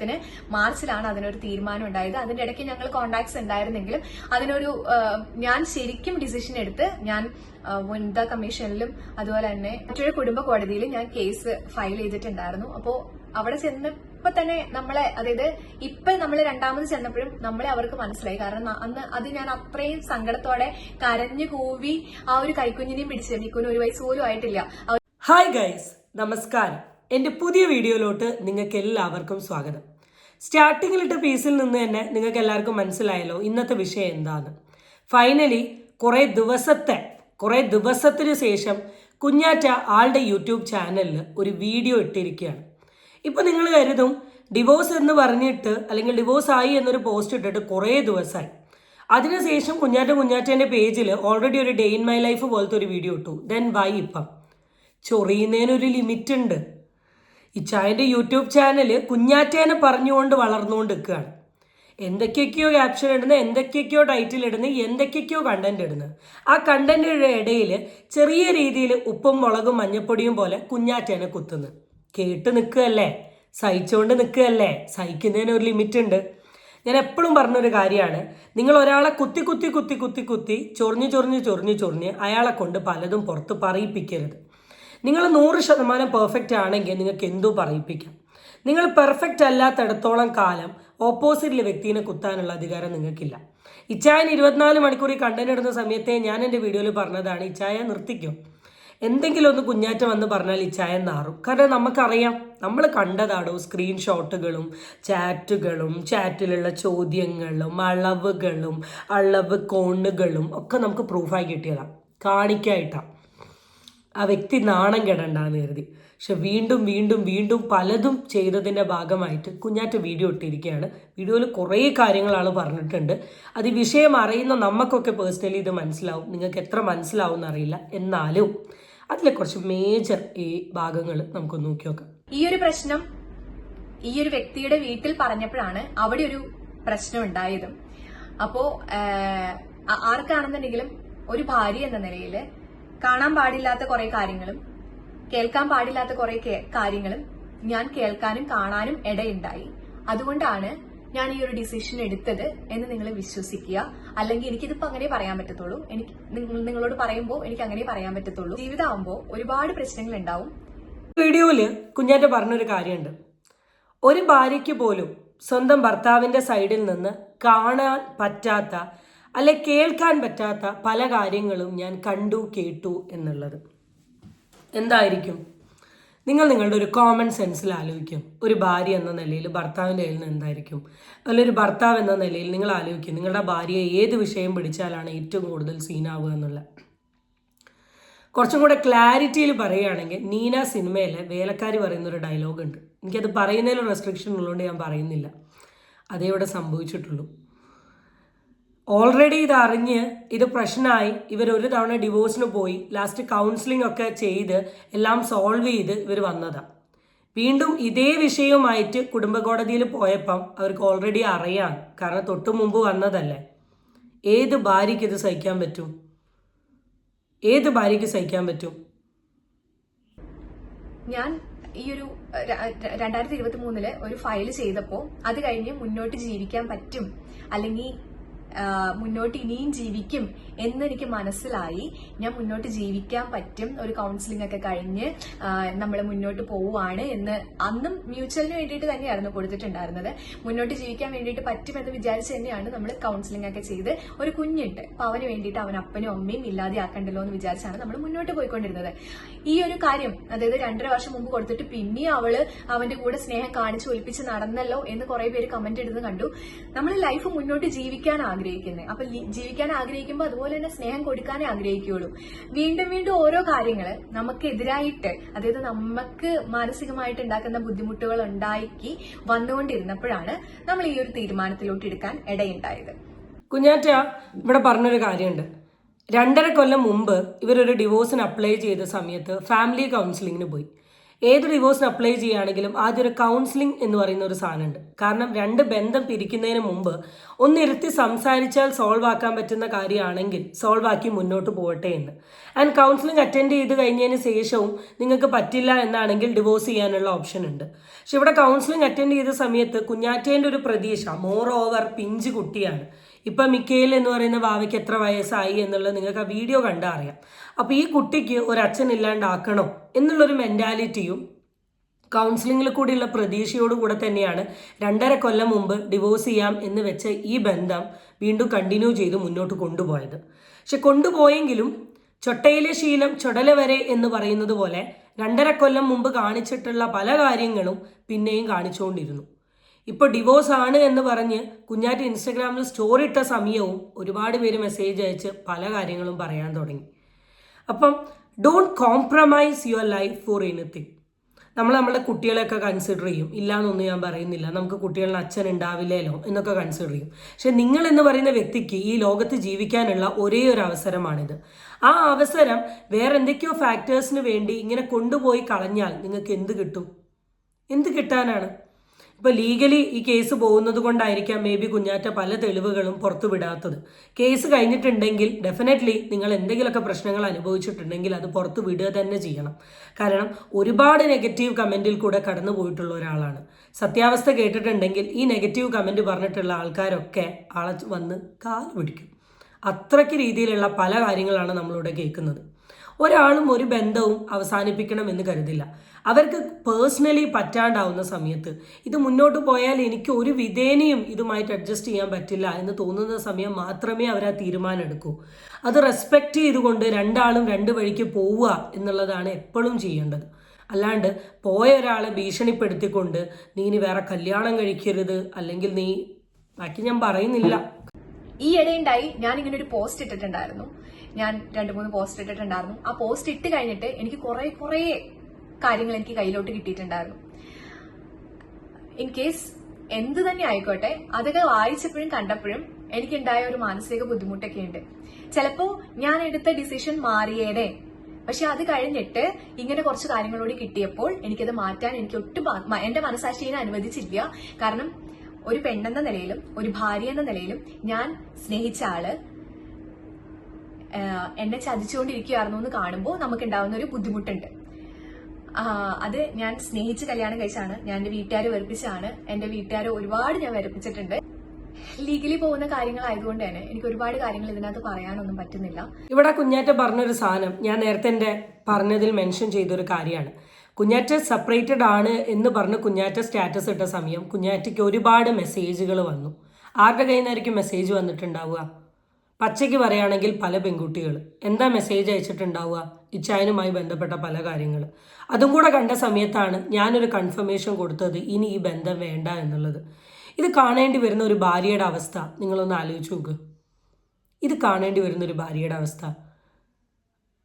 ത്തിന് മാർച്ചിലാണ് അതിനൊരു തീരുമാനം ഉണ്ടായത്. അതിന്റെ ഇടയ്ക്ക് ഞങ്ങൾ കോണ്ടാക്ട്സ് ഉണ്ടായിരുന്നെങ്കിലും അതിനൊരു ഞാൻ ശരിക്കും ഡിസിഷൻ എടുത്ത് ഞാൻ വനിതാ കമ്മീഷനിലും അതുപോലെ തന്നെ മറ്റൊരു കുടുംബ കോടതിയിലും ഞാൻ കേസ് ഫയൽ ചെയ്തിട്ടുണ്ടായിരുന്നു. അപ്പോ അവിടെ ചെന്നപ്പോ തന്നെ നമ്മളെ അതായത് ഇപ്പൊ നമ്മൾ രണ്ടാമത് ചെന്നപ്പോഴും നമ്മളെ അവർക്ക് മനസ്സിലായി. കാരണം അന്ന് അത് ഞാൻ അത്രയും സങ്കടത്തോടെ കരഞ്ഞു കൂവി ആ ഒരു കൈക്കുഞ്ഞിനെയും പിടിച്ച് നിൽക്കുന്നു ഒരു വയസ്സ് പോലും ആയിട്ടില്ല. ഹായ് ഗൈസ് നമസ്കാരം. എന്റെ പുതിയ വീഡിയോയിലോട്ട് നിങ്ങൾക്ക് എല്ലാവർക്കും സ്വാഗതം. സ്റ്റാർട്ടിങ്ങിലിട്ട പീസിൽ നിന്ന് തന്നെ നിങ്ങൾക്ക് എല്ലാവർക്കും മനസ്സിലായല്ലോ ഇന്നത്തെ വിഷയം എന്താണ്. ഫൈനലി കുറേ ദിവസത്തെ കുറേ ദിവസത്തിന് ശേഷം കുഞ്ഞാറ്റ ആളുടെ യൂട്യൂബ് ചാനലിൽ ഒരു വീഡിയോ ഇട്ടിരിക്കുകയാണ്. ഇപ്പോൾ നിങ്ങൾ കരുതും ഡിവോഴ്സ് എന്ന് പറഞ്ഞിട്ട് അല്ലെങ്കിൽ ഡിവോഴ്സ് ആയി എന്നൊരു പോസ്റ്റ് ഇട്ടിട്ട് കുറേ ദിവസമായി. അതിനുശേഷം കുഞ്ഞാറ്റ കുഞ്ഞാറ്റേന്റെ പേജിൽ ഓൾറെഡി ഒരു ഡേ ഇൻ മൈ ലൈഫ് പോലത്തെ ഒരു വീഡിയോ ഇട്ടു. ദെൻ വൈ ഇപ്പം? ചൊറിയുന്നതിനൊരു ലിമിറ്റ് ഉണ്ട്. ഇച്ചായന്റെ യൂട്യൂബ് ചാനൽ കുഞ്ഞാറ്റേനെ പറഞ്ഞുകൊണ്ട് വളർന്നുകൊണ്ട് നിൽക്കുകയാണ്. എന്തൊക്കെയൊക്കെയോ ക്യാപ്ഷൻ ഇടുന്നത് എന്തൊക്കെയൊക്കെയോ ടൈറ്റിൽ ഇടുന്നത് എന്തൊക്കെയൊക്കെയോ കണ്ടന്റ് ഇടുന്നത്. ആ കണ്ടന്റിന്റെ ഇടയിൽ ചെറിയ രീതിയിൽ ഉപ്പും മുളകും മഞ്ഞപ്പൊടിയും പോലെ കുഞ്ഞാറ്റേനെ കുത്തുന്നു. കേട്ട് നിൽക്കുകയല്ലേ? സഹിച്ചുകൊണ്ട് നിൽക്കുകയല്ലേ? സഹിക്കുന്നതിന് ഒരു ലിമിറ്റ് ഉണ്ട്. ഞാൻ എപ്പോഴും പറഞ്ഞൊരു കാര്യമാണ് നിങ്ങൾ ഒരാളെ കുത്തി കുത്തി കുത്തി കുത്തി കുത്തി ചൊറിഞ്ഞ് ചൊറിഞ്ഞ് ചൊറിഞ്ഞ് ചൊറിഞ്ഞ് അയാളെ കൊണ്ട് പലതും പുറത്ത് പറയിപ്പിക്കരുത്. നിങ്ങൾ നൂറ് ശതമാനം പെർഫെക്റ്റ് ആണെങ്കിൽ നിങ്ങൾക്ക് എന്തോ പറയിപ്പിക്കാം? നിങ്ങൾ പെർഫെക്റ്റ് അല്ലാത്തടത്തോളം കാലം ഓപ്പോസിറ്റിലെ വ്യക്തിനെ കുത്താനുള്ള അധികാരം നിങ്ങൾക്കില്ല. ഇച്ചായൻ ഇരുപത്തിനാല് മണിക്കൂർ കണ്ടന്റ് ഇടുന്ന സമയത്തെ ഞാൻ എന്റെ വീഡിയോയിൽ പറഞ്ഞതാണ് ഇച്ചായ നിർത്തിക്കും? എന്തെങ്കിലും ഒന്ന് കുഞ്ഞാറ്റം വന്ന് പറഞ്ഞാൽ ഇച്ചായ നാറും. കാരണം നമുക്കറിയാം നമ്മൾ കണ്ടതാടോ സ്ക്രീൻഷോട്ടുകളും ചാറ്റുകളും ചാറ്റിലുള്ള ചോദ്യങ്ങളും അളവുകളും അളവ് കോണുകളും ഒക്കെ നമുക്ക് പ്രൂഫായി കിട്ടിയതാണ് കാണിക്കായിട്ടാണ് ആ വ്യക്തി നാണം കെടണ്ടെന്ന് കരുതി. പക്ഷെ വീണ്ടും വീണ്ടും വീണ്ടും പലതും ചെയ്തതിന്റെ ഭാഗമായിട്ട് കുഞ്ഞാറ്റ വീഡിയോ ഇട്ടിരിക്കുകയാണ്. വീഡിയോയിൽ കുറേ കാര്യങ്ങളാണ് പറഞ്ഞിട്ടുണ്ട്. അത് വിഷയം അറിയുന്ന നമുക്കൊക്കെ പേഴ്സണലി ഇത് മനസ്സിലാവും. നിങ്ങൾക്ക് എത്ര മനസ്സിലാവും എന്നറിയില്ല എന്നാലും അതിലെ കുറച്ച് മേജർ ഈ ഭാഗങ്ങൾ നമുക്ക് നോക്കി നോക്കാം. ഈ ഒരു പ്രശ്നം ഈ ഒരു വ്യക്തിയുടെ വീട്ടിൽ പറഞ്ഞപ്പോഴാണ് അവിടെ ഒരു പ്രശ്നം ഉണ്ടായതും. അപ്പോ ആർക്കാണെന്നുണ്ടെങ്കിലും ഒരു ഭാര്യ എന്ന നിലയിൽ കാണാൻ പാടില്ലാത്ത കുറെ കാര്യങ്ങളും കേൾക്കാൻ പാടില്ലാത്ത കുറെ കാര്യങ്ങളും ഞാൻ കേൾക്കാനും കാണാനും ഇടയുണ്ടായി. അതുകൊണ്ടാണ് ഞാൻ ഈ ഒരു ഡിസിഷൻ എടുത്തത് എന്ന് നിങ്ങൾ വിശ്വസിക്കുക. അല്ലെങ്കിൽ എനിക്കിതിപ്പോ അങ്ങനെ പറയാൻ പറ്റത്തുള്ളൂ. എനിക്ക് നിങ്ങളോട് പറയുമ്പോൾ എനിക്ക് അങ്ങനെ പറയാൻ പറ്റത്തുള്ളൂ. ജീവിതമാകുമ്പോൾ ഒരുപാട് പ്രശ്നങ്ങൾ ഉണ്ടാവും. വീഡിയോയിൽ കുഞ്ഞാറ്റ പറഞ്ഞൊരു കാര്യമുണ്ട്. ഒരു ഭാര്യയ്ക്ക് പോലും സ്വന്തം ഭർത്താവിന്റെ സൈഡിൽ നിന്ന് കാണാൻ പറ്റാത്ത അല്ലെ കേൾക്കാൻ പറ്റാത്ത പല കാര്യങ്ങളും ഞാൻ കണ്ടു കേട്ടു എന്നുള്ളത്. എന്തായിരിക്കും? നിങ്ങൾ നിങ്ങളുടെ ഒരു കോമൺ സെൻസിൽ ആലോചിക്കും. ഒരു ഭാര്യ എന്ന നിലയിൽ ഭർത്താവിന്റെ കയ്യിൽ നിന്ന് എന്തായിരിക്കും? അല്ലെങ്കിൽ ഒരു ഭർത്താവ് എന്ന നിലയിൽ നിങ്ങൾ ആലോചിക്കും. നിങ്ങളുടെ ഭാര്യയെ ഏത് വിഷയം പിടിച്ചാലാണ് ഏറ്റവും കൂടുതൽ സീനാവുക എന്നുള്ള കുറച്ചും കൂടെ ക്ലാരിറ്റിയിൽ പറയുകയാണെങ്കിൽ നീന സിനിമയിലെ വേലക്കാരി പറയുന്നൊരു ഡയലോഗ് ഉണ്ട്. എനിക്കത് പറയുന്നതിൽ റെസ്ട്രിക്ഷൻ ഉള്ളതുകൊണ്ട് ഞാൻ പറയുന്നില്ല. അതേ ഇവിടെ സംഭവിച്ചിട്ടുള്ളൂ. ഓൾറെഡി ഇത് അറിഞ്ഞ് ഇത് പ്രശ്നമായി. ഇവർ ഒരു തവണ ഡിവോഴ്സിന് പോയി. ലാസ്റ്റ് കൗൺസിലിംഗ് ഒക്കെ ചെയ്ത് എല്ലാം സോൾവ് ചെയ്ത് ഇവർ വന്നതാണ് വീണ്ടും ഇതേ വിഷയവുമായിട്ട് കുടുംബ കോടതിയിൽ പോയപ്പം അവർക്ക് ഓൾറെഡി അറിയാം. കാരണം തൊട്ടു മുമ്പ് വന്നതല്ലേ. ഏത് ഭാര്യയ്ക്ക് ഇത് സഹിക്കാൻ പറ്റും? ഏത് ഭാര്യയ്ക്ക് സഹിക്കാൻ പറ്റും? ഞാൻ ഈ ഒരു രണ്ടായിരത്തി ഇരുപത്തി മൂന്നിൽ ഒരു ഫയൽ ചെയ്തപ്പോ അത് കഴിഞ്ഞ് മുന്നോട്ട് ജീവിക്കാൻ പറ്റും. അല്ലെങ്കിൽ മുന്നോട്ട് ഇനിയും ജീവിക്കും എന്നെനിക്ക് മനസ്സിലായി. ഞാൻ മുന്നോട്ട് ജീവിക്കാൻ പറ്റും. ഒരു കൗൺസിലിംഗ് ഒക്കെ കഴിഞ്ഞ് നമ്മൾ മുന്നോട്ട് പോവുകയാണ് എന്ന് അന്നും മ്യൂച്വലിന് വേണ്ടിയിട്ട് തന്നെയായിരുന്നു കൊടുത്തിട്ടുണ്ടായിരുന്നത്. മുന്നോട്ട് ജീവിക്കാൻ വേണ്ടിയിട്ട് പറ്റുമെന്ന് വിചാരിച്ച് തന്നെയാണ് നമ്മൾ കൗൺസിലിംഗ് ഒക്കെ ചെയ്ത് ഒരു കുഞ്ഞിട്ട്. അപ്പൊ അവന് വേണ്ടിയിട്ട് അവൻ അപ്പനും അമ്മയും ഇല്ലാതെ ആക്കണ്ടല്ലോ എന്ന് വിചാരിച്ചാണ് നമ്മൾ മുന്നോട്ട് പോയിക്കൊണ്ടിരുന്നത്. ഈ ഒരു കാര്യം അതായത് രണ്ടര വർഷം മുമ്പ് കൊടുത്തിട്ട് പിന്നെയും അവൾ അവന്റെ കൂടെ സ്നേഹം കാണിച്ച് ഒലിപ്പിച്ച് നടന്നല്ലോ എന്ന് കുറെ പേര് കമന്റ് ഇടുന്നത് കണ്ടു. നമ്മൾ ലൈഫ് മുന്നോട്ട് ജീവിക്കാൻ ആഗ്രഹിക്കുന്നത് അപ്പൊ ജീവിക്കാൻ ആഗ്രഹിക്കുമ്പോൾ അതുപോലെ തന്നെ സ്നേഹം കൊടുക്കാനേ ആഗ്രഹിക്കുകയുള്ളൂ വീണ്ടും വീണ്ടും ഓരോ കാര്യങ്ങൾ നമുക്കെതിരായിട്ട് അതായത് നമുക്ക് മാനസികമായിട്ട് ഉണ്ടാക്കുന്ന ബുദ്ധിമുട്ടുകൾ ഉണ്ടാക്കി വന്നുകൊണ്ടിരുന്നപ്പോഴാണ് നമ്മൾ ഈ ഒരു തീരുമാനത്തിലോട്ട് എടുക്കാൻ ഇടയുണ്ടായത്. കുഞ്ഞാറ്റ ഇവിടെ പറഞ്ഞൊരു കാര്യമുണ്ട്. രണ്ടര കൊല്ലം മുമ്പ് ഇവരൊരു ഡിവോഴ്സിന് അപ്ലൈ ചെയ്ത സമയത്ത് ഫാമിലി കൗൺസിലിങ്ങിന് പോയി. ഏത് ഡിവോഴ്സിന് അപ്ലൈ ചെയ്യുകയാണെങ്കിലും ആദ്യം ഒരു കൗൺസിലിംഗ് എന്ന് പറയുന്ന ഒരു സാധനമുണ്ട്. കാരണം രണ്ട് ബന്ധം പിരിക്കുന്നതിന് മുമ്പ് ഒന്നിരുത്തി സംസാരിച്ചാൽ സോൾവ് ആക്കാൻ പറ്റുന്ന കാര്യമാണെങ്കിൽ സോൾവ് ആക്കി മുന്നോട്ട് പോകട്ടെ എന്ന്. ആൻഡ് കൗൺസിലിംഗ് അറ്റൻഡ് ചെയ്ത് കഴിഞ്ഞതിന് ശേഷവും നിങ്ങൾക്ക് പറ്റില്ല എന്നാണെങ്കിൽ ഡിവോഴ്സ് ചെയ്യാനുള്ള ഓപ്ഷൻ ഉണ്ട്. പക്ഷെ ഇവിടെ കൗൺസിലിംഗ് അറ്റൻഡ് ചെയ്ത സമയത്ത് കുഞ്ഞാറ്റേന്റെ ഒരു പ്രതീക്ഷ മോർ ഓവർ പിഞ്ച് കുട്ടിയാണ്. ഇപ്പം മിക്കേൽ എന്ന് പറയുന്ന വാവയ്ക്ക് എത്ര വയസ്സായി എന്നുള്ളത് നിങ്ങൾക്ക് ആ വീഡിയോ കണ്ടാൽ അറിയാം. അപ്പോൾ ഈ കുട്ടിക്ക് ഒരു അച്ഛൻ ഇല്ലാണ്ടാക്കണോ എന്നുള്ളൊരു മെന്റാലിറ്റിയും കൗൺസിലിങ്ങിൽ കൂടിയുള്ള പ്രതീക്ഷയോടുകൂടെ തന്നെയാണ് രണ്ടര കൊല്ലം മുമ്പ് ഡിവോഴ്സ് ചെയ്യാം എന്ന് വെച്ച ഈ ബന്ധം വീണ്ടും കണ്ടിന്യൂ ചെയ്ത് മുന്നോട്ട് കൊണ്ടുപോയത്. പക്ഷെ കൊണ്ടുപോയെങ്കിലും ചൊട്ടയിലെ ശീലം ചുടല വരെ എന്ന് പറയുന്നത് പോലെ രണ്ടര കൊല്ലം മുമ്പ് കാണിച്ചിട്ടുള്ള പല കാര്യങ്ങളും പിന്നെയും കാണിച്ചുകൊണ്ടിരുന്നു ഇപ്പോൾ ഡിവോഴ്സ് ആണ് എന്ന് പറഞ്ഞ് കുഞ്ഞാറ്റ് ഇൻസ്റ്റഗ്രാമിൽ സ്റ്റോറി ഇട്ട സമയവും ഒരുപാട് പേര് മെസ്സേജ് അയച്ച് പല കാര്യങ്ങളും പറയാൻ തുടങ്ങി. അപ്പം don't compromise your life for anything നമ്മൾ നമ്മുടെ കുട്ടികളെയൊക്കെ കൺസിഡർ ചെയ്യും. ഇല്ല എന്നൊന്നും ഞാൻ പറയുന്നില്ല. നമുക്ക് കുട്ടികളിന് അച്ഛൻ ഉണ്ടാവില്ലല്ലോ എന്നൊക്കെ കൺസിഡർ ചെയ്യും. പക്ഷെ നിങ്ങൾ എന്ന് പറയുന്ന വ്യക്തിക്ക് ഈ ലോകത്ത് ജീവിക്കാനുള്ള ഒരേ ഒരു അവസരമാണിത്. ആ അവസരം വേറെ എന്തൊക്കെയോ ഫാക്ടേഴ്സിന് വേണ്ടി ഇങ്ങനെ കൊണ്ടുപോയി കളഞ്ഞാൽ നിങ്ങൾക്ക് എന്ത് കിട്ടും? എന്ത് കിട്ടാനാണ്? ഇപ്പോൾ ലീഗലി ഈ കേസ് പോകുന്നത് കൊണ്ടായിരിക്കാം മേ ബി കുഞ്ഞാറ്റ പല തെളിവുകളും പുറത്തുവിടാത്തത് കേസ് കഴിഞ്ഞിട്ടുണ്ടെങ്കിൽ ഡെഫിനറ്റ്ലി നിങ്ങൾ എന്തെങ്കിലുമൊക്കെ പ്രശ്നങ്ങൾ അനുഭവിച്ചിട്ടുണ്ടെങ്കിൽ അത് പുറത്തു വിടുക തന്നെ ചെയ്യണം. കാരണം ഒരുപാട് നെഗറ്റീവ് കമന്റിൽ കൂടെ കടന്നു പോയിട്ടുള്ള ഒരാളാണ്. സത്യാവസ്ഥ കേട്ടിട്ടുണ്ടെങ്കിൽ ഈ നെഗറ്റീവ് കമന്റ് പറഞ്ഞിട്ടുള്ള ആൾക്കാരൊക്കെ ആളെ വന്ന് കാൽ പിടിക്കും. അത്രയ്ക്ക് രീതിയിലുള്ള പല കാര്യങ്ങളാണ് നമ്മളിവിടെ കേൾക്കുന്നത്. ഒരാളും ഒരു ബന്ധവും അവസാനിപ്പിക്കണമെന്ന് കരുതില്ല. അവർക്ക് പേഴ്സണലി പറ്റാണ്ടാവുന്ന സമയത്ത് ഇത് മുന്നോട്ട് പോയാൽ എനിക്ക് ഒരു വിധേനയും ഇതുമായിട്ട് അഡ്ജസ്റ്റ് ചെയ്യാൻ പറ്റില്ല എന്ന് തോന്നുന്ന സമയം മാത്രമേ അവർ ആ തീരുമാനം എടുക്കൂ. അത് റെസ്പെക്റ്റ് ചെയ്തുകൊണ്ട് രണ്ടാളും രണ്ട് വഴിക്ക് പോവുക എന്നുള്ളതാണ് എപ്പോഴും ചെയ്യേണ്ടത്. അല്ലാണ്ട് പോയ ഒരാളെ ഭീഷണിപ്പെടുത്തിക്കൊണ്ട് നീ ഇനി വേറെ കല്യാണം കഴിക്കരുത് അല്ലെങ്കിൽ നീ ബാക്കി ഞാൻ പറയുന്നില്ല. ഈ ഇടയുണ്ടായി ഞാൻ ഇങ്ങനെ ഒരു പോസ്റ്റ് ഇട്ടിട്ടുണ്ടായിരുന്നു. ഞാൻ രണ്ട് മൂന്ന് പോസ്റ്റ് ഇട്ടിട്ടുണ്ടായിരുന്നു. ആ പോസ്റ്റ് ഇട്ട് കഴിഞ്ഞിട്ട് എനിക്ക് കുറെ കുറെ കാര്യങ്ങൾ എനിക്ക് കയ്യിലോട്ട് കിട്ടിയിട്ടുണ്ടായിരുന്നു. ഇൻ കേസ് എന്ത് തന്നെ ആയിക്കോട്ടെ അതൊക്കെ വായിച്ചപ്പോഴും കണ്ടപ്പോഴും എനിക്കുണ്ടായ ഒരു മാനസിക ബുദ്ധിമുട്ടൊക്കെ ഉണ്ട്. ചിലപ്പോൾ ഞാൻ എടുത്ത ഡിസിഷൻ മാറിയേനെ. പക്ഷെ അത് കഴിഞ്ഞിട്ട് ഇങ്ങനെ കുറച്ച് കാര്യങ്ങളോട് കിട്ടിയപ്പോൾ എനിക്കത് മാറ്റാൻ എനിക്ക് ഒട്ടും എന്റെ മനസാക്ഷിയെ അനുവദിച്ചില്ല. കാരണം ഒരു പെണ്ണെന്ന നിലയിലും ഒരു ഭാര്യ എന്ന നിലയിലും ഞാൻ സ്നേഹിച്ച ആൾ എന്നെ ചതിച്ചുകൊണ്ടിരിക്കുകയായിരുന്നു എന്ന് കാണുമ്പോൾ നമുക്ക് ഉണ്ടാവുന്ന ഒരു ബുദ്ധിമുട്ടുണ്ട്. അത് ഞാൻ സ്നേഹിച്ച് കല്യാണം കഴിച്ചാണ്. ഞാൻ എന്റെ വീട്ടുകാരെ വെറുപ്പിച്ചാണ്. എന്റെ വീട്ടുകാരെ ഒരുപാട് ഞാൻ വെറുപ്പിച്ചിട്ടുണ്ട്. ലീഗലി പോകുന്ന കാര്യങ്ങളായതുകൊണ്ട് തന്നെ എനിക്ക് ഒരുപാട് കാര്യങ്ങൾ ഇതിനകത്ത് പറയാനൊന്നും പറ്റുന്നില്ല. ഇവിടെ കുഞ്ഞാറ്റ പറഞ്ഞൊരു സാധനം ഞാൻ നേരത്തെ എന്റെ പറഞ്ഞതിൽ മെൻഷൻ ചെയ്തൊരു കാര്യമാണ്. കുഞ്ഞാറ്റ സെപ്പറേറ്റഡ് ആണ് എന്ന് പറഞ്ഞ് കുഞ്ഞാറ്റ സ്റ്റാറ്റസ് ഇട്ട സമയം കുഞ്ഞാറ്റയ്ക്ക് ഒരുപാട് മെസ്സേജുകൾ വന്നു. ആരുടെ കയ്യിൽ നിന്നായിരിക്കും മെസ്സേജ് വന്നിട്ടുണ്ടാവുക? പച്ചയ്ക്ക് പറയുകയാണെങ്കിൽ പല പെൺകുട്ടികൾ. എന്താ മെസ്സേജ് അയച്ചിട്ടുണ്ടാവുക? ഇച്ചായനുമായി ബന്ധപ്പെട്ട പല കാര്യങ്ങൾ. അതും കൂടെ കണ്ട സമയത്താണ് ഞാനൊരു കൺഫർമേഷൻ കൊടുത്തത് ഇനി ഈ ബന്ധം വേണ്ട എന്നുള്ളത്. ഇത് കാണേണ്ടി വരുന്ന ഒരു ഭാര്യയുടെ അവസ്ഥ. നിങ്ങളൊന്ന് ആലോചിച്ച് നോക്ക്. ഇത് കാണേണ്ടി വരുന്ന ഒരു ഭാര്യയുടെ അവസ്ഥ.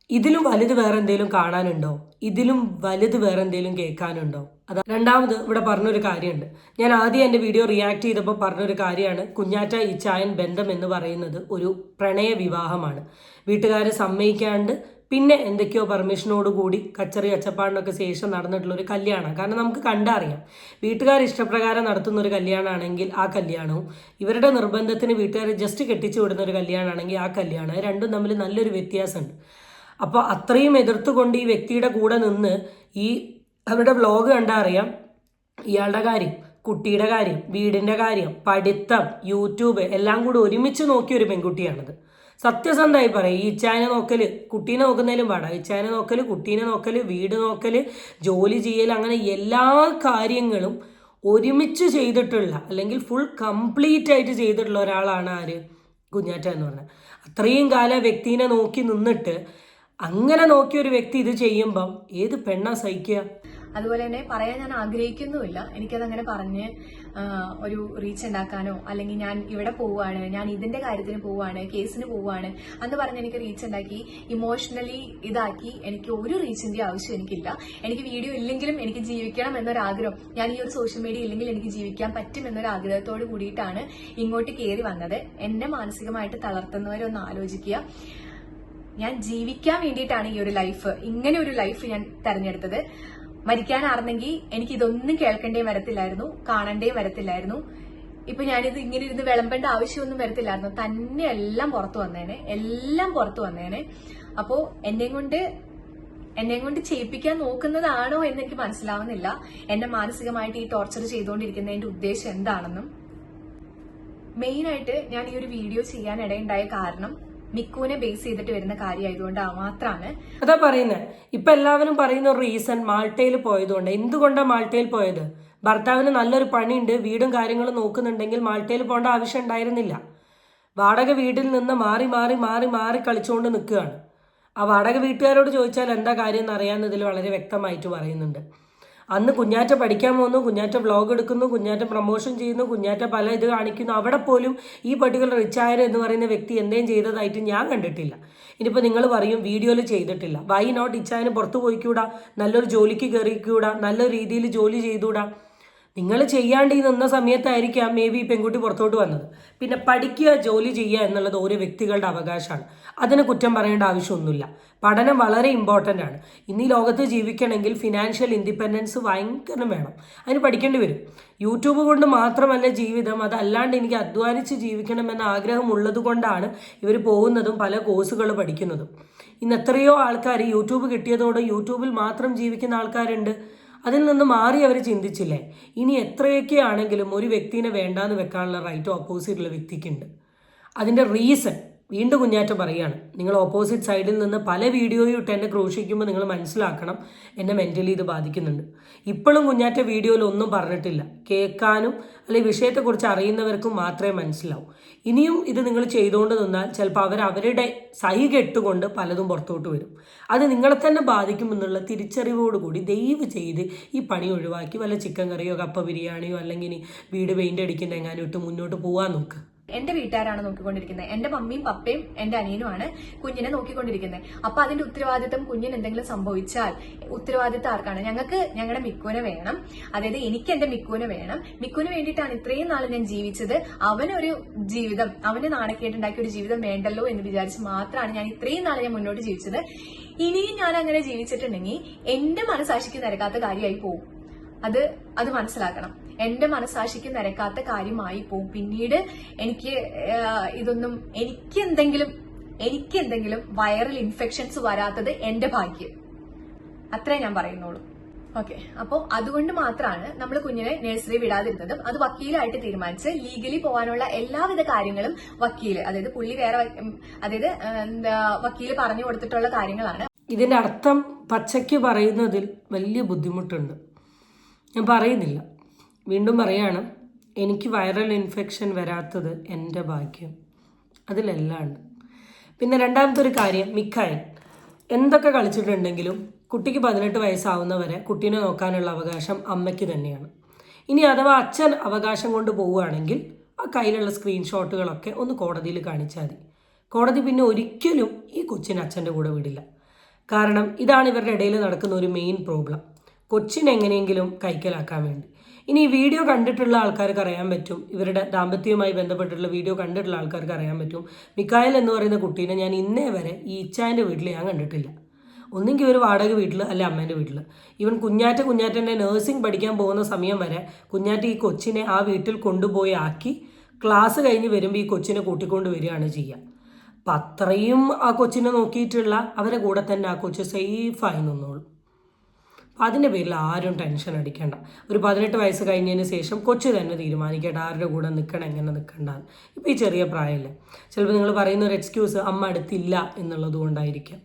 ഇതിലും വലുത് വേറെ എന്തെങ്കിലും കാണാനുണ്ടോ? ഇതിലും വലുത് വേറെ എന്തെങ്കിലും കേൾക്കാനുണ്ടോ? അതാ രണ്ടാമത് ഇവിടെ പറഞ്ഞൊരു കാര്യമുണ്ട്. ഞാൻ ആദ്യം എന്റെ വീഡിയോ റിയാക്ട് ചെയ്തപ്പോൾ പറഞ്ഞൊരു കാര്യമാണ്. കുഞ്ഞാറ്റ ഇച്ചായൻ ബന്ധം എന്ന് പറയുന്നത് ഒരു പ്രണയ വിവാഹമാണ്. വീട്ടുകാരെ സമ്മതിക്കാണ്ട് പിന്നെ എന്തൊക്കെയോ പെർമിഷനോട് കൂടി കച്ചറി അച്ചപ്പാടിനൊക്കെ ശേഷം നടന്നിട്ടുള്ള ഒരു കല്യാണം കാരണം നമുക്ക് കണ്ടറിയാം. വീട്ടുകാർ ഇഷ്ടപ്രകാരം നടത്തുന്ന ഒരു കല്യാണമാണെങ്കിൽ ആ കല്യാണവും ഇവരുടെ നിർബന്ധത്തിന് വീട്ടുകാരെ ജസ്റ്റ് കെട്ടിച്ചു വിടുന്ന ഒരു കല്യാണമാണെങ്കിൽ ആ കല്യാണം രണ്ടും തമ്മിൽ നല്ലൊരു വ്യത്യാസമുണ്ട്. അപ്പോൾ അത്രയും എതിർത്തുകൊണ്ട് ഈ വ്യക്തിയുടെ കൂടെ നിന്ന് ഈ അവരുടെ വ്ലോഗ് കണ്ടാൽ അറിയാം. ഇയാളുടെ കാര്യം കുട്ടിയുടെ കാര്യം വീടിന്റെ കാര്യം പഠിത്തം യൂട്യൂബ് എല്ലാം കൂടി ഒരുമിച്ച് നോക്കിയ ഒരു പെൺകുട്ടിയാണിത്. സത്യസന്ധമായി പറയും ഈ ഇച്ചായനെ നോക്കൽ കുട്ടീനെ നോക്കുന്നതിലും പാടാ. ഇച്ചായനെ നോക്കൽ കുട്ടീനെ നോക്കൽ വീട് നോക്കൽ ജോലി ചെയ്യൽ അങ്ങനെ എല്ലാ കാര്യങ്ങളും ഒരുമിച്ച് ചെയ്തിട്ടുള്ള അല്ലെങ്കിൽ ഫുൾ കംപ്ലീറ്റ് ആയിട്ട് ചെയ്തിട്ടുള്ള ഒരാളാണ് ആര്? കുഞ്ഞാറ്റ എന്ന് പറഞ്ഞത് അത്രയും കാലം വ്യക്തിനെ നോക്കി നിന്നിട്ട് അങ്ങനെ നോക്കിയ ഒരു വ്യക്തി ഇത് ചെയ്യുമ്പം ഏത് പെണ്ണാ സഹിക്കുക? അതുപോലെ തന്നെ പറയാൻ ഞാൻ ആഗ്രഹിക്കുന്നുമില്ല. എനിക്കത് അങ്ങനെ പറഞ്ഞ് ഒരു റീച്ച് ഉണ്ടാക്കാനോ അല്ലെങ്കിൽ ഞാൻ ഇവിടെ പോവാണ് ഞാൻ ഇതിന്റെ കാര്യത്തിന് പോവാണ് കേസിന് പോവാണ് അന്ന് പറഞ്ഞ് എനിക്ക് റീച്ച് ഉണ്ടാക്കി ഇമോഷണലി ഇതാക്കി എനിക്ക് ഒരു റീച്ചിന്റെ ആവശ്യം എനിക്കില്ല. എനിക്ക് വീഡിയോ ഇല്ലെങ്കിലും എനിക്ക് ജീവിക്കണം എന്നൊരാഗ്രഹം ഞാൻ ഈ ഒരു സോഷ്യൽ മീഡിയ ഇല്ലെങ്കിൽ എനിക്ക് ജീവിക്കാൻ പറ്റും എന്നൊരു ആഗ്രഹത്തോട് കൂടിയിട്ടാണ് ഇങ്ങോട്ട് കയറി വന്നത്. എന്നെ മാനസികമായിട്ട് തളർത്തുന്നവരൊന്ന് ആലോചിക്കുക. ഞാൻ ജീവിക്കാൻ വേണ്ടിയിട്ടാണ് ഈ ഒരു ലൈഫ് ഇങ്ങനെ ഒരു ലൈഫ് ഞാൻ തെരഞ്ഞെടുത്തത്. മരിക്കാനാർന്നെങ്കിൽ എനിക്ക് ഇതൊന്നും കേൾക്കേണ്ടേ വരത്തില്ലായിരുന്നു കാണണ്ടേ വരത്തില്ലായിരുന്നു. ഇപ്പൊ ഞാനിത് ഇങ്ങനെ ഇരുന്ന് വിളമ്പേണ്ട ആവശ്യമൊന്നും വരത്തില്ലായിരുന്നു. തന്നെ എല്ലാം പുറത്തു വന്നേനെ എല്ലാം പുറത്തു വന്നേനെ. അപ്പോ എന്നെ കൊണ്ട് എന്നെ കൊണ്ട് ചെയ്യിപ്പിക്കാൻ നോക്കുന്നതാണോ എന്ന് എനിക്ക് മനസ്സിലാവുന്നില്ല. എന്നെ മാനസികമായിട്ട് ഈ ടോർച്ചർ ചെയ്തുകൊണ്ടിരിക്കുന്നതിന്റെ ഉദ്ദേശം എന്താണെന്നും. മെയിനായിട്ട് ഞാൻ ഈ ഒരു വീഡിയോ ചെയ്യാൻ ഇടയുണ്ടായ കാരണം മിക്കുവിനെ ബേസ് ചെയ്തിട്ട് വരുന്ന കാര്യമായതുകൊണ്ട് മാത്രമാണ് അതാ പറയുന്നത് ഇപ്പൊ എല്ലാവരും പറയുന്ന ഒരു റീസൺ മാൾട്ടയിൽ പോയതുകൊണ്ട്. എന്തുകൊണ്ടാണ് മാൾട്ടയിൽ പോയത്? ഭർത്താവിന് നല്ലൊരു പണിയുണ്ട് വീടും കാര്യങ്ങളും നോക്കുന്നുണ്ടെങ്കിൽ മാൾട്ടയിൽ പോകേണ്ട ആവശ്യം ഉണ്ടായിരുന്നില്ല. വാടക വീട്ടിൽ നിന്ന് മാറി മാറി മാറി മാറി കളിച്ചുകൊണ്ട് നിൽക്കുകയാണ്. ആ വാടക വീട്ടുകാരോട് ചോദിച്ചാൽ എന്താ കാര്യം എന്ന് അറിയാവുന്നതിൽ വളരെ വ്യക്തമായിട്ട് പറയുന്നുണ്ട്. അന്ന് കുഞ്ഞാറ്റ പഠിക്കാൻ പോകുന്നു കുഞ്ഞാറ്റ വ്ളോഗ് എടുക്കുന്നു കുഞ്ഞാറ്റ പ്രൊമോഷൻ ചെയ്യുന്നു കുഞ്ഞാറ്റ പല ഇത് കാണിക്കുന്നു. അവിടെ പോലും ഈ പർട്ടിക്കുലർ റിച്ചായർ എന്ന് പറയുന്ന വ്യക്തി എന്തേലും ചെയ്തതായിട്ട് ഞാൻ കണ്ടിട്ടില്ല. ഇനിയിപ്പോൾ നിങ്ങൾ പറയും വീഡിയോയിൽ ചെയ്തിട്ടില്ല. വൈ നോട്ട് ഇച്ചായന് പുറത്ത് പോയിക്കൂടാ? നല്ലൊരു ജോലിക്ക് കയറിക്കൂടാ നല്ലൊരു രീതിയിൽ ജോലി ചെയ്തുകൂടാ നിങ്ങൾ ചെയ്യാണ്ട് നിന്ന സമയത്തായിരിക്കാം മേ ബി പെൺകുട്ടി പുറത്തോട്ട് വന്നത്. പിന്നെ പഠിക്കുക ജോലി ചെയ്യുക എന്നുള്ളത് ഓരോ വ്യക്തികളുടെ അവകാശമാണ്. അതിന് കുറ്റം പറയേണ്ട ആവശ്യമൊന്നുമില്ല. പഠനം വളരെ ഇമ്പോർട്ടന്റ് ആണ്. ഇന്ന് ഈ ലോകത്ത് ജീവിക്കണമെങ്കിൽ ഫിനാൻഷ്യൽ ഇൻഡിപെൻഡൻസ് ഭയങ്കര വേണം. അതിന് പഠിക്കേണ്ടി വരും. യൂട്യൂബ് കൊണ്ട് മാത്രമല്ല ജീവിതം. അതല്ലാണ്ട് എനിക്ക് അധ്വാനിച്ച് ജീവിക്കണമെന്ന ആഗ്രഹമുള്ളത് കൊണ്ടാണ് ഇവർ പോകുന്നതും പല കോഴ്സുകൾ പഠിക്കുന്നതും. ഇന്ന് എത്രയോ ആൾക്കാർ യൂട്യൂബ് കിട്ടിയതോടെ യൂട്യൂബിൽ മാത്രം ജീവിക്കുന്ന ആൾക്കാരുണ്ട്. അതിൽ നിന്ന് മാറി അവർ ചിന്തിച്ചില്ലേ? ഇനി എത്രയൊക്കെ ആണെങ്കിലും ഒരു വ്യക്തിനെ വേണ്ടാന്ന് വെക്കാനുള്ള റൈറ്റ് ഓപ്പോസിറ്റുള്ള വ്യക്തിക്കുണ്ട്. അതിന്റെ റീസൺ വീണ്ടും കുഞ്ഞാറ്റം പറയുകയാണ്. നിങ്ങൾ ഓപ്പോസിറ്റ് സൈഡിൽ നിന്ന് പല വീഡിയോയും ഇട്ട് എന്നെ ക്രൂശിക്കുമ്പോൾ നിങ്ങൾ മനസ്സിലാക്കണം എന്നെ മെന്റലി ഇത് ബാധിക്കുന്നുണ്ട്. ഇപ്പോഴും കുഞ്ഞാറ്റ വീഡിയോയിൽ ഒന്നും പറഞ്ഞിട്ടില്ല. കേൾക്കാനും അല്ലെങ്കിൽ വിഷയത്തെക്കുറിച്ച് അറിയുന്നവർക്കും മാത്രമേ മനസ്സിലാവൂ. ഇനിയും ഇത് നിങ്ങൾ ചെയ്തുകൊണ്ട് നിന്നാൽ ചിലപ്പോൾ അവർ അവരുടെ സഹി കെട്ടുകൊണ്ട് പലതും പുറത്തോട്ട് വരും. അത് നിങ്ങളെ തന്നെ ബാധിക്കുമെന്നുള്ള തിരിച്ചറിവോടുകൂടി ദയവ് ചെയ്ത് ഈ പണി ഒഴിവാക്കി വല്ല ചിക്കൻ കറിയോ കപ്പ ബിരിയാണിയോ അല്ലെങ്കിൽ വീട് പെയിന്റ് അടിക്കുന്ന എങ്ങാനും ഇട്ട് മുന്നോട്ട് പോകാൻ നോക്ക്. എന്റെ വീട്ടുകാരാണ് നോക്കിക്കൊണ്ടിരിക്കുന്നത്. എന്റെ മമ്മിയും പപ്പയും എന്റെ അനിയനുമാണ് കുഞ്ഞിനെ നോക്കിക്കൊണ്ടിരിക്കുന്നത്. അപ്പൊ അതിന്റെ ഉത്തരവാദിത്തം കുഞ്ഞിന് എന്തെങ്കിലും സംഭവിച്ചാൽ ഉത്തരവാദിത്തം ആർക്കാണ്? ഞങ്ങൾക്ക് ഞങ്ങളുടെ മിക്കുവിനെ വേണം. അതായത് എനിക്ക് എന്റെ മിക്കുവിനെ വേണം. മിക്കുവിന് വേണ്ടിയിട്ടാണ് ഇത്രയും നാൾ ഞാൻ ജീവിച്ചത്. അവനൊരു ജീവിതം അവന് നാണക്കേട്ടുണ്ടാക്കിയ ഒരു ജീവിതം വേണ്ടല്ലോ എന്ന് വിചാരിച്ച് മാത്രമാണ് ഞാൻ ഇത്രയും നാൾ ഞാൻ മുന്നോട്ട് ജീവിച്ചത്. ഇനിയും ഞാൻ അങ്ങനെ ജീവിച്ചിട്ടുണ്ടെങ്കിൽ എന്റെ മനസാക്ഷിക്ക് നിരക്കാത്ത കാര്യമായി പോകും അത് അത് മനസ്സിലാക്കണം. എന്റെ മനസാക്ഷിക്ക് നിരക്കാത്ത കാര്യമായി പോവും. പിന്നീട് എനിക്ക് ഇതൊന്നും എനിക്ക് എന്തെങ്കിലും എനിക്ക് എന്തെങ്കിലും വൈറൽ ഇൻഫെക്ഷൻസ് വരാത്തത് എന്റെ ഭാഗ്യം. അത്രേ ഞാൻ പറയുന്നുള്ളൂ. ഓക്കെ അപ്പോൾ അതുകൊണ്ട് മാത്രമാണ് നമ്മൾ കുഞ്ഞിനെ നഴ്സറി വിടാതിരുന്നതും അത് വക്കീലായിട്ട് തീരുമാനിച്ച് ലീഗലി പോകാനുള്ള എല്ലാവിധ കാര്യങ്ങളും വക്കീൽ അതായത് പുള്ളി വേറെ അതായത് വക്കീൽ പറഞ്ഞു കൊടുത്തിട്ടുള്ള കാര്യങ്ങളാണ്. ഇതിന്റെ അർത്ഥം പച്ചയ്ക്ക് പറയുന്നതിൽ വലിയ ബുദ്ധിമുട്ടുണ്ട്. ഞാൻ പറയുന്നില്ല. വീണ്ടും പറയാണ് എനിക്ക് വൈറൽ ഇൻഫെക്ഷൻ വരാത്തത് എന്റെ ഭാഗ്യം. അതിലെല്ലാണ്ട് പിന്നെ രണ്ടാമത്തെ ഒരു കാര്യം മിക്കായൻ എന്തൊക്കെ കളിച്ചിട്ടുണ്ടെങ്കിലും കുട്ടിക്ക് പതിനെട്ട് വയസ്സാവുന്നവരെ കുട്ടീനെ നോക്കാനുള്ള അവകാശം അമ്മയ്ക്ക് തന്നെയാണ്. ഇനി അഥവാ അച്ഛൻ അവകാശം കൊണ്ട് പോവുകയാണെങ്കിൽ ആ കയ്യിലുള്ള സ്ക്രീൻഷോട്ടുകളൊക്കെ ഒന്ന് കോടതിയിൽ കാണിച്ചാൽ മതി. കോടതി പിന്നെ ഒരിക്കലും ഈ കൊച്ചിനെ അച്ഛന്റെ കൂടെ വിടില്ല. കാരണം ഇതാണ് ഇവരുടെ ഇടയിൽ നടക്കുന്ന ഒരു മെയിൻ പ്രോബ്ലം. കൊച്ചിനെങ്ങനെയെങ്കിലും കൈക്കലാക്കാൻ വേണ്ടി. ഇനി ഈ വീഡിയോ കണ്ടിട്ടുള്ള ആൾക്കാർക്ക് അറിയാൻ പറ്റും. ഇവരുടെ ദാമ്പത്യവുമായി ബന്ധപ്പെട്ടിട്ടുള്ള വീഡിയോ കണ്ടിട്ടുള്ള ആൾക്കാർക്ക് അറിയാൻ പറ്റും. മിക്കായൽ എന്ന് പറയുന്ന കുട്ടീനെ ഞാൻ ഇന്നേ വരെ ഈ ഇച്ചാന്റെ വീട്ടിൽ ഞാൻ കണ്ടിട്ടില്ല. ഒന്നെങ്കിൽ ഒരു വാടക വീട്ടിൽ അല്ല അമ്മേന്റെ വീട്ടിൽ ഇവൻ കുഞ്ഞാറ്റ കുഞ്ഞാറ്റന്റെ നേഴ്സിംഗ് പഠിക്കാൻ പോകുന്ന സമയം വരെ കുഞ്ഞാറ്റ ഈ കൊച്ചിനെ ആ വീട്ടിൽ കൊണ്ടുപോയി ആക്കി ക്ലാസ് കഴിഞ്ഞ് വരുമ്പോൾ ഈ കൊച്ചിനെ കൂട്ടിക്കൊണ്ട് വരികയാണ് ചെയ്യുക അപ്പം അത്രയും ആ കൊച്ചിനെ നോക്കിയിട്ടുള്ള അവരെ കൂടെ തന്നെ ആ കൊച്ച് സേഫായി നിന്നോളും. അപ്പം അതിന്റെ പേരിൽ ആരും ടെൻഷൻ അടിക്കേണ്ട. ഒരു പതിനെട്ട് വയസ്സ് കഴിഞ്ഞതിന് ശേഷം കൊച്ചു തന്നെ തീരുമാനിക്കട്ടെ ആരുടെ കൂടെ നിൽക്കണം എങ്ങനെ നിൽക്കണ്ടെന്ന് ഇപ്പോൾ ഈ ചെറിയ പ്രായമല്ലേ ചിലപ്പോൾ നിങ്ങൾ പറയുന്ന ഒരു എക്സ്ക്യൂസ് അമ്മ അടുത്തില്ല എന്നുള്ളത് കൊണ്ടായിരിക്കാം.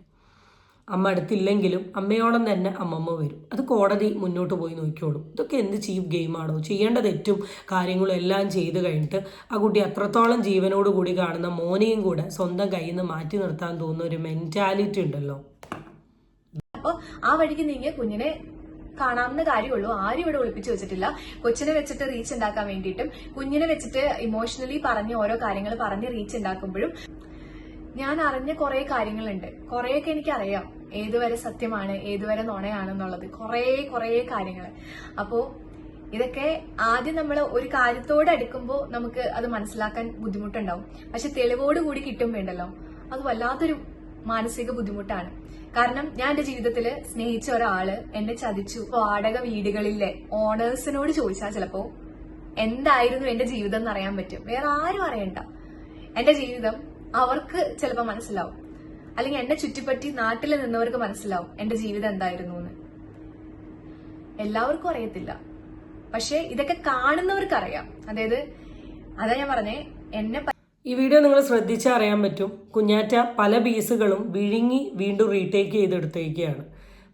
അമ്മ അടുത്തില്ലെങ്കിലും അമ്മയോടം തന്നെ അമ്മമ്മ വരും. അത് കോടതി മുന്നോട്ട് പോയി നോക്കിയോളും ഇതൊക്കെ എന്ത് ചീപ്പ് ഗെയിമാണോ ചെയ്യേണ്ട തെറ്റും കാര്യങ്ങളും എല്ലാം ചെയ്ത് കഴിഞ്ഞിട്ട് ആ കുട്ടി അത്രത്തോളം ജീവനോട് കൂടി കാണുന്ന മോനെയും കൂടെ സ്വന്തം കയ്യിൽ നിന്ന് മാറ്റി നിർത്താൻ തോന്നുന്ന ഒരു മെന്റാലിറ്റി ഉണ്ടല്ലോ. അപ്പൊ ആ വഴിക്ക് നീങ്ങിയ കുഞ്ഞിനെ കാണാവുന്ന കാര്യമുള്ളൂ. ആരും ഇവിടെ ഒളിപ്പിച്ചു വെച്ചിട്ടില്ല. കൊച്ചിനെ വെച്ചിട്ട് റീച്ച് ഉണ്ടാക്കാൻ വേണ്ടിയിട്ടും കുഞ്ഞിനെ വെച്ചിട്ട് ഇമോഷണലി പറഞ്ഞ് ഓരോ കാര്യങ്ങൾ പറഞ്ഞ് റീച്ച് ഉണ്ടാക്കുമ്പോഴും ഞാൻ അറിഞ്ഞ കുറെ കാര്യങ്ങളുണ്ട്. കുറെയൊക്കെ എനിക്കറിയാം. ഏതുവരെ സത്യമാണ് ഏതുവരെ നുണയാണെന്നുള്ളത്. കുറേ കുറേ കാര്യങ്ങൾ. അപ്പോൾ ഇതൊക്കെ ആദ്യം നമ്മൾ ഒരു കാര്യത്തോട് അടുക്കുമ്പോൾ നമുക്ക് അത് മനസ്സിലാക്കാൻ ബുദ്ധിമുട്ടുണ്ടാവും. പക്ഷെ തെളിവോട് കൂടി കിട്ടും വേണ്ടല്ലോ. അത് വല്ലാത്തൊരു മാനസിക ബുദ്ധിമുട്ടാണ്. കാരണം ഞാൻ എന്റെ ജീവിതത്തിൽ സ്നേഹിച്ച ഒരാൾ എന്നെ ചതിച്ചു. വാടക വീടുകളിലെ ഓണേഴ്സിനോട് ചോദിച്ചാൽ ചിലപ്പോ എന്തായിരുന്നു എന്റെ ജീവിതം എന്ന് അറിയാൻ പറ്റും. വേറെ ആരും അറിയണ്ട. എന്റെ ജീവിതം അവർക്ക് ചിലപ്പോൾ മനസ്സിലാവും. അല്ലെങ്കിൽ എന്നെ ചുറ്റിപ്പറ്റി നാട്ടിൽ നിന്നവർക്ക് മനസ്സിലാവും എന്റെ ജീവിതം എന്തായിരുന്നു എന്ന്. എല്ലാവർക്കും അറിയത്തില്ല. പക്ഷെ ഇതൊക്കെ കാണുന്നവർക്ക് അറിയാം അതായത് അതാ ഞാൻ പറഞ്ഞേ എന്നെ ഈ വീഡിയോ നിങ്ങൾ ശ്രദ്ധിച്ചാൽ അറിയാൻ പറ്റും. കുഞ്ഞാറ്റ പല പീസുകളും വിഴുങ്ങി വീണ്ടും റീടേക്ക് ചെയ്തെടുത്തേക്കുകയാണ്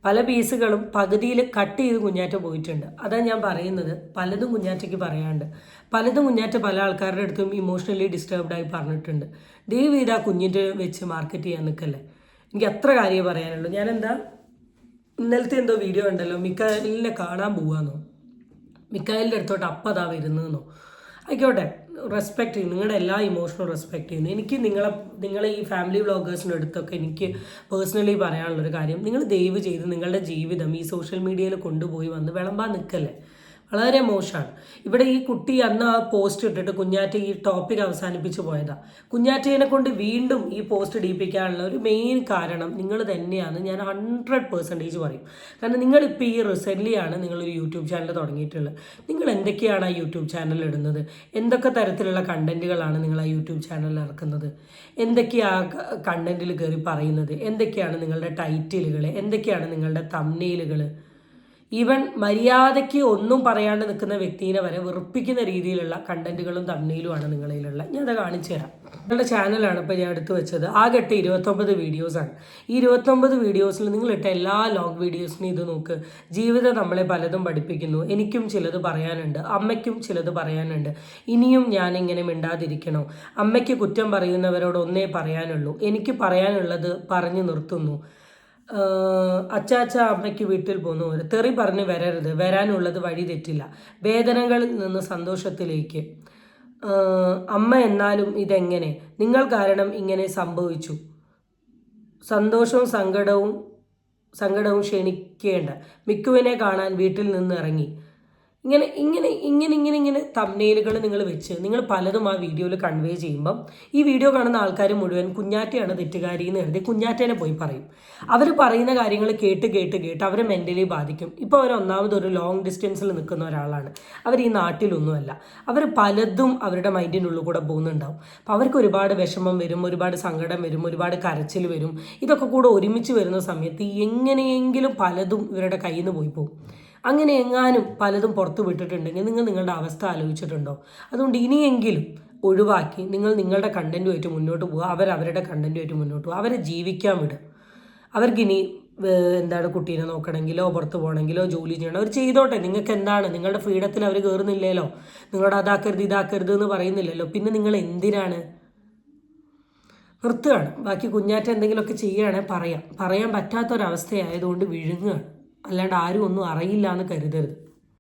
പല പീസുകളും പകുതിയിൽ കട്ട് ചെയ്ത് കുഞ്ഞാറ്റ പോയിട്ടുണ്ട്. അതാണ് ഞാൻ പറയുന്നത്. പലതും കുഞ്ഞാറ്റയ്ക്ക് പറയാണ്ട്. പലതും കുഞ്ഞാറ്റ പല ആൾക്കാരുടെ അടുത്തും ഇമോഷണലി ഡിസ്റ്റർബ്ഡായി പറഞ്ഞിട്ടുണ്ട്. ദയവ് ചെയ്ത് ആ കുഞ്ഞിന്റെ വെച്ച് മാർക്കറ്റ് ചെയ്യാൻ നിൽക്കല്ലേ എനിക്ക് അത്ര കാര്യം പറയാനുള്ളൂ. ഞാനെന്താ? ഇന്നലത്തെ എന്തോ വീഡിയോ ഉണ്ടല്ലോ മിക്കായലിനെ കാണാൻ പോവാന്നോ? മിക്കായലിന്റെ അടുത്തോട്ട് അപ്പം അതാ വരുന്നതെന്നോ ആയിക്കോട്ടെ. റെസ്പെക്ട് ചെയ്യുന്നു. നിങ്ങളുടെ എല്ലാ ഇമോഷനും റെസ്പെക്ട് ചെയ്യുന്നു. എനിക്ക് നിങ്ങളെ നിങ്ങളെ ഈ ഫാമിലി വ്ളോഗേഴ്സിന്റെ അടുത്തൊക്കെ എനിക്ക് പേഴ്സണലി പറയാനുള്ളൊരു കാര്യം നിങ്ങൾ ദയവ് ചെയ്ത് നിങ്ങളുടെ ജീവിതം ഈ സോഷ്യൽ മീഡിയയിൽ കൊണ്ടുപോയി വന്ന് വിളമ്പാൻ നിൽക്കല്ലേ? വളരെ മോശമാണ്. ഇവിടെ ഈ കുട്ടി അന്ന് ആ പോസ്റ്റ് ഇട്ടിട്ട് കുഞ്ഞാറ്റ ഈ ടോപ്പിക് അവസാനിപ്പിച്ചു പോയതാ. കുഞ്ഞാറ്റയെ കൊണ്ട് വീണ്ടും ഈ പോസ്റ്റ് ഇടിപ്പിക്കാനുള്ള ഒരു മെയിൻ കാരണം നിങ്ങൾ തന്നെയാണ് ഞാൻ ഹൺഡ്രഡ് പെർസെന്റേജ് പറയും. കാരണം നിങ്ങളിപ്പോൾ ഈ റിസെന്റ്ലിയാണ് നിങ്ങളൊരു യൂട്യൂബ് ചാനൽ തുടങ്ങിയിട്ടുള്ളത്. നിങ്ങൾ എന്തൊക്കെയാണ് ആ യൂട്യൂബ് ചാനൽ ഇടുന്നത്? എന്തൊക്കെ തരത്തിലുള്ള കണ്ടന്റുകളാണ് നിങ്ങൾ ആ യൂട്യൂബ് ചാനലിൽ ഇറക്കുന്നത്? എന്തൊക്കെയാണ് കണ്ടന്റിൽ കയറി പറയുന്നത്? എന്തൊക്കെയാണ് നിങ്ങളുടെ ടൈറ്റിലുകൾ എന്തൊക്കെയാണ് നിങ്ങളുടെ തമ്നെയിലുകൾ ഈവൻ മര്യാദയ്ക്ക് ഒന്നും പറയാണ്ട് നിൽക്കുന്ന വ്യക്തിനെ വരെ വെറുപ്പിക്കുന്ന രീതിയിലുള്ള കണ്ടന്റുകളും തമ്മിലുമാണ് നിങ്ങളിലുള്ള. ഞാൻ അത് കാണിച്ചു തരാം. നിങ്ങളുടെ ചാനലാണ് ഇപ്പോൾ ഞാൻ എടുത്തു വെച്ചത്. ആകെ ഇട്ട് ഇരുപത്തൊമ്പത് വീഡിയോസാണ് ഈ ഇരുപത്തൊമ്പത് വീഡിയോസിൽ നിങ്ങളിട്ട എല്ലാ ലോങ് വീഡിയോസിനും ഇത് നോക്ക്. ജീവിതം നമ്മളെ പലതും പഠിപ്പിക്കുന്നു. എനിക്കും ചിലത് പറയാനുണ്ട്. അമ്മയ്ക്കും ചിലത് പറയാനുണ്ട്. ഇനിയും ഞാൻ ഇങ്ങനെ മിണ്ടാതിരിക്കണോ? അമ്മയ്ക്ക് കുറ്റം പറയുന്നവരോട് ഒന്നേ പറയാനുള്ളൂ. എനിക്ക് പറയാനുള്ളത് പറഞ്ഞു നിർത്തുന്നു. അച്ചാച്ച അമ്മയ്ക്ക് വീട്ടിൽ പോകുന്നവർ തെറി പറഞ്ഞ് വരരുത്. വരാനുള്ളത് വഴി തെറ്റില്ല. വേദനകളിൽ നിന്ന് സന്തോഷത്തിലേക്ക്. അമ്മ എന്നാലും ഇതെങ്ങനെ? നിങ്ങൾ കാരണം ഇങ്ങനെ സംഭവിച്ചു. സന്തോഷവും സങ്കടവും സങ്കടവും ക്ഷണിക്കേണ്ട. മിക്കുവിനെ കാണാൻ വീട്ടിൽ നിന്ന് ഇറങ്ങി. ഇങ്ങനെ ഇങ്ങനെ ഇങ്ങനെ ഇങ്ങനെ ഇങ്ങനെ തമ്നയിലുകൾ നിങ്ങൾ വെച്ച് നിങ്ങൾ പലതും ആ വീഡിയോയിൽ കൺവേ ചെയ്യുമ്പം ഈ വീഡിയോ കാണുന്ന ആൾക്കാർ മുഴുവൻ കുഞ്ഞാറ്റയാണ് തെറ്റുകാരി എന്ന് കരുതി കുഞ്ഞാറ്റേനെ പോയി പറയും. അവർ പറയുന്ന കാര്യങ്ങൾ കേട്ട് കേട്ട് കേട്ട് അവരെ മെന്റലി ബാധിക്കും. ഇപ്പോൾ അവർ ഒന്നാമത് ഒരു ലോങ് ഡിസ്റ്റൻസിൽ നിൽക്കുന്ന ഒരാളാണ്. അവർ ഈ നാട്ടിലൊന്നുമല്ല. അവർ പലതും അവരുടെ മൈൻഡിനുള്ളിൽ കൂടെ പോകുന്നുണ്ടാവും. അപ്പോൾ അവർക്ക് ഒരുപാട് വിഷമം വരും ഒരുപാട് സങ്കടം വരും ഒരുപാട് കരച്ചിൽ വരും. ഇതൊക്കെ കൂടെ ഒരുമിച്ച് വരുന്ന സമയത്ത് എങ്ങനെയെങ്കിലും പലതും ഇവരുടെ കയ്യിൽ നിന്ന് പോയി പോകും. അങ്ങനെ എങ്ങാനും പലതും പുറത്തു വിട്ടിട്ടുണ്ടെങ്കിൽ നിങ്ങൾ നിങ്ങളുടെ അവസ്ഥ ആലോചിച്ചിട്ടുണ്ടോ? അതുകൊണ്ട് ഇനിയെങ്കിലും ഒഴിവാക്കി നിങ്ങൾ നിങ്ങളുടെ കണ്ടന്റുമായിട്ട് മുന്നോട്ട് പോകുക അവർ അവരുടെ കണ്ടന്റുമായിട്ട് മുന്നോട്ട് പോകുക അവരെ ജീവിക്കാൻ വിടുക. അവർക്കിനി എന്താണ് കുട്ടീനെ നോക്കണമെങ്കിലോ പുറത്ത് പോകണമെങ്കിലോ ജോലി ചെയ്യണം. അവർ ചെയ്തോട്ടെ. നിങ്ങൾക്ക് എന്താണ്? നിങ്ങളുടെ ഫ്രീഡത്തിൽ അവർ കയറുന്നില്ലല്ലോ. നിങ്ങളോട് അതാക്കരുത് ഇതാക്കരുത് എന്ന് പറയുന്നില്ലല്ലോ. പിന്നെ നിങ്ങൾ എന്തിനാണ്? നിർത്തുകയാണ്. ബാക്കി കുഞ്ഞാറ്റ എന്തെങ്കിലുമൊക്കെ ചെയ്യുകയാണെങ്കിൽ പറയാം. പറയാൻ പറ്റാത്തൊരവസ്ഥയായതുകൊണ്ട് വിഴുങ്ങുകയാണ്. അല്ലാണ്ട് ആരും ഒന്നും അറിയില്ല എന്ന് കരുതരുത്.